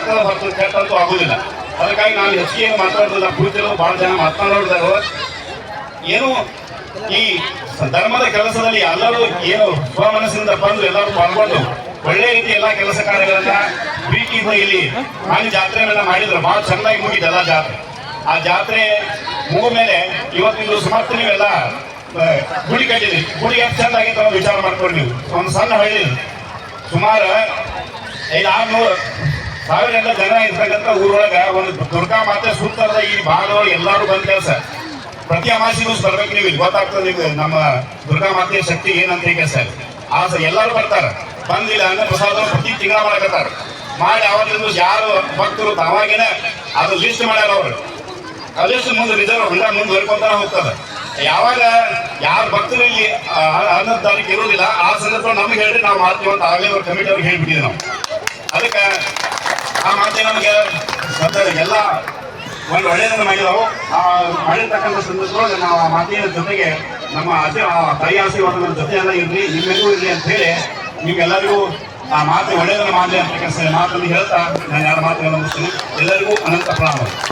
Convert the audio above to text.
ಒಳ್ಳೇದಾಗ್ತದೆ ಬರ್ತದೆ ಕೆಟ್ಟಂತೂ ಆಗುದಿಲ್ಲ. ಅದಕ್ಕಾಗಿ ನಾನು ಹೆಚ್ಚಿಗೆ ಏನು ಮಾತಾಡೋದಿಲ್ಲ. ಕುಳಿತಿರೋದು ಬಹಳ ಜನ ಮಾತನಾಡೋದಾರು ಏನು ಈ ಧರ್ಮದ ಕೆಲಸದಲ್ಲಿ ಎಲ್ಲರೂ ಏನು ಮನಸ್ಸಿಂದ ಬಂದು ಎಲ್ಲರೂ ಪಾಲ್ಗೊಂಡು ಒಳ್ಳೆ ರೀತಿ ಎಲ್ಲ ಕೆಲಸ ಕಾರ್ಯಗಳನ್ನ ಪ್ರೀತಿಯಿಂದ ಇಲ್ಲಿ ಜಾತ್ರೆ ಜಾತ್ರೆಗಳನ್ನ ಮಾಡಿದ್ರು. ಬಹಳ ಚೆನ್ನಾಗಿ ಮುಗಿದ ಎಲ್ಲ ಜಾತ್ರೆ. ಆ ಜಾತ್ರೆ ಮುಗಿದ ಮೇಲೆ ಇವತ್ತಿಂದು ಸುಮಾರು ನೀವೆಲ್ಲ ಗುಡಿ ಕಟ್ಟಿದ್ರಿ ಗುಡಿ ಎಷ್ಟು ಚಂದ ಆಗಿತ್ತು ಅನ್ನೋದು ವಿಚಾರ ಮಾಡ್ಕೊಂಡು ನೀವು. ಒಂದು ಸಣ್ಣ ಹಳ್ಳಿ. ಸುಮಾರು ಐದು ಆರ್ನೂರು ಸಾವಿರ ಎಲ್ಲ ಜನ ಇರ್ತಕ್ಕಂಥ ಊರೊಳಗ ಒಂದು ದುರ್ಗಾ ಮಾತೆ ಸುತ್ತರದ ಈ ಭಾಗದೊಳಗೆ ಎಲ್ಲರೂ ಬಂದ ಕೆಲಸ. ಪ್ರತಿ ಅಮಾಸಿಗೂ ಬರ್ಬೇಕು ನೀವು ಗೊತ್ತಾಗ್ತದೆ ನಿಮ್ಗೆ, ನಮ್ಮ ದುರ್ಗಾ ಮಾತೆಯ ಶಕ್ತಿ ಏನಂತ ಈಗ ಸರ್ ಆ ಸರ್ ಎಲ್ಲರೂ ಬರ್ತಾರ. ಬಂದಿಲ್ಲ ಅಂದ್ರೆ ಪ್ರಸಾದ ಪ್ರತಿ ತಿಂಗಳ ಮಾಡಕತ್ತಾರ ಮಾಡಿ ಅವಾಗಿಂದ ಯಾರು ಭಕ್ತರು ತಾವಾಗಿನ ಅದು ಲಿಸ್ಟ್ ಮಾಡ್ಯಾರ ಅವರು. ಆ ಲಿಸ್ಟ್ ಮುಂದೆ ರಿಸರ್ವ್ ಮುಂದೆ ಮುಂದುವರ್ಕೊಂತಾನೆ ಹೋಗ್ತದೆ ಯಾವಾಗ ಯಾರ ಭಕ್ತರು ಇಲ್ಲಿ ಅನ್ನದ ತಾರೀಕು ಇರೋದಿಲ್ಲ, ಆ ಸಂದರ್ಭ ನಮ್ಗೆ ಹೇಳಿ ನಾವು ಮಾಡ್ತೀವಿ ಅಂತ ಆಗಲೇ ಅವ್ರ ಕಮಿಟಿ ಅವ್ರಿಗೆ ಹೇಳ್ಬಿಟ್ಟಿದ್ವಿ ನಾವು. ಆ ಮಾತೆ ನಮಗೆ ಎಲ್ಲ ಒಂದು ಒಳ್ಳೆಯದನ್ನು ಮಾಡಿದವು. ಆ ಮಾಡಿರ್ತಕ್ಕಂಥ ಸಂದರ್ಭದಲ್ಲಿ ನಾವು ಆ ಮಾತಿನ ಜೊತೆಗೆ ನಮ್ಮ ಅತಿ ತಾಯಿ ಜೊತೆ ಜೊತೆಯೆಲ್ಲ ಇರಲಿ ನಿಮ್ಮೆಲ್ಲೂ ಇರಲಿ ಅಂತ ಹೇಳಿ ನಿಮ್ಗೆಲ್ಲರಿಗೂ ಆ ಮಾತು ಒಳ್ಳೆಯದನ್ನು ಮಾಡಲಿ ಅಂತ ಮಾತನ್ನು ಹೇಳ್ತಾ ನಾನು ಎರಡು ಮಾತುಗಳನ್ನು ಮುಗಿಸ್ತೀನಿ ಎಲ್ಲರಿಗೂ ಅನಂತ ಪ್ರಣಾಮಗಳು